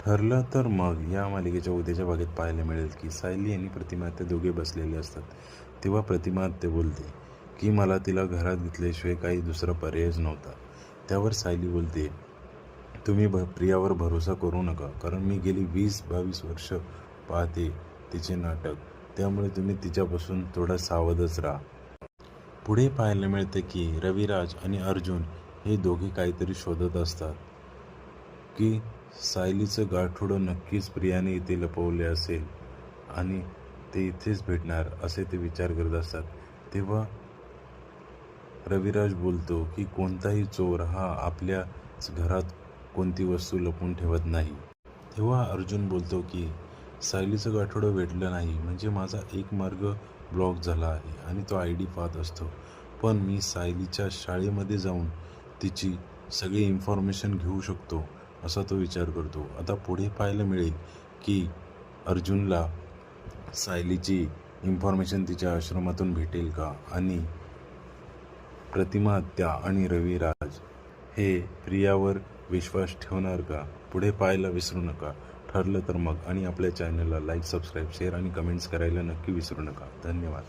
ठरलं तर मग या मालिकेच्या उद्याच्या भागात पाहायला मिळेल की सायली आणि प्रतिमा ते दोघे बसलेले असतात. तेव्हा प्रतिमा ते बोलते की मला तिला घरात घेतल्याशिवाय काही दुसरा पर्यायच नव्हता. त्यावर सायली बोलते तुम्ही भ प्रियावर भरोसा करू नका कारण मी गेली वीस बावीस वर्ष पाहते तिचे नाटक. त्यामुळे तुम्ही तिच्यापासून थोडा सावधच राहा. पुढे पाहायला मिळते की रविराज आणि अर्जुन हे दोघे काहीतरी शोधत असतात की सायलीचं गाठोडं नक्कीच प्रियाने इथे लपवले असेल आणि ते इथेच भेटणार असे ते विचार करत असतात. तेव्हा रविराज बोलतो की कोणताही चोर हा आपल्याच घरात कोणती वस्तू लपून ठेवत नाही. तेव्हा अर्जुन बोलतो की सायलीचं गाठोडं भेटलं नाही म्हणजे माझा एक मार्ग ब्लॉक झाला आहे आणि तो आय डी पाहत असतो. पण मी सायलीच्या शाळेमध्ये जाऊन तिची सगळी इन्फॉर्मेशन घेऊ शकतो असा तो विचार करतो. आता पुढे पाहायला मिळेल की अर्जुनला सायलीची इन्फॉर्मेशन तिच्या आश्रमातून भेटेल का? आणि प्रतिमा हत्या आणि रविराज हे प्रियावर विश्वास ठेवणार का? पुढे पाहायला विसरू नका. ठरलं तर मग. आणि आपल्या चॅनलला लाईक सबस्क्राईब शेअर आणि कमेंट्स करायला नक्की विसरू नका. धन्यवाद.